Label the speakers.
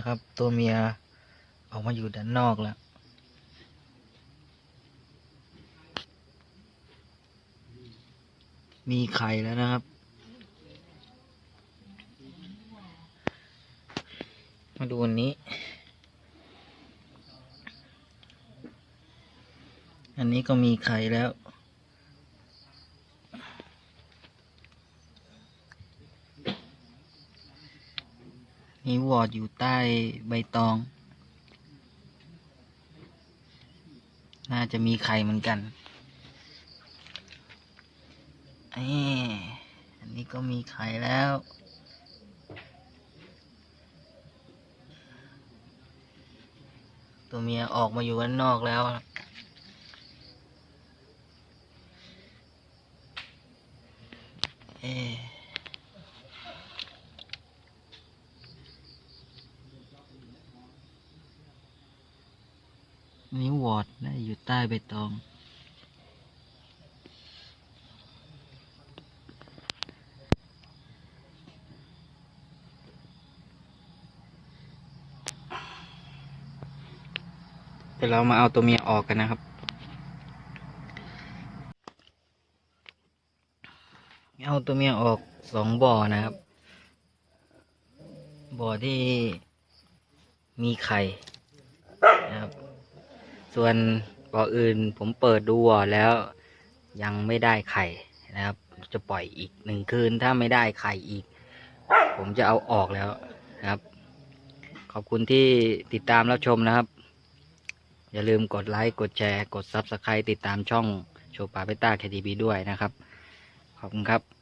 Speaker 1: นะครับ ตัวเมียออกมาอยู่ด้านนอกแล้ว มีไข่แล้วนะครับ มาดูอันนี้ อันนี้ก็มีไข่แล้ว นี่วอดอยู่ใต้ใบตอง น่าจะมีไข่เหมือนกันอ้อันนี้ก็มีไข่แล้ว ตัวเมียออกมาอยู่ด้านนอกแล้วเอ๊ นี่วอดนะอยู่ใต้ใบตอง เดี๋ยวเรามาเอาตัวเมียออกกันนะครับ เอาตัวเมียออกสองบ่อนะครับ บ่อที่มีไข่นะครับ ส่วนบ่ออื่นผมเปิดดูแล้วยังไม่ได้ไข่นะครับ จะปล่อยอีกหนึ่งคืนถ้าไม่ได้ไข่อีก ผมจะเอาออกแล้วนะครับ ขอบคุณที่ติดตามรับชมนะครับ อย่าลืมกดไลค์กดแชร์ กด Subscribe ติดตามช่องโชว์ปาเปต้าแคทีบีด้วยนะครับ ขอบคุณครับ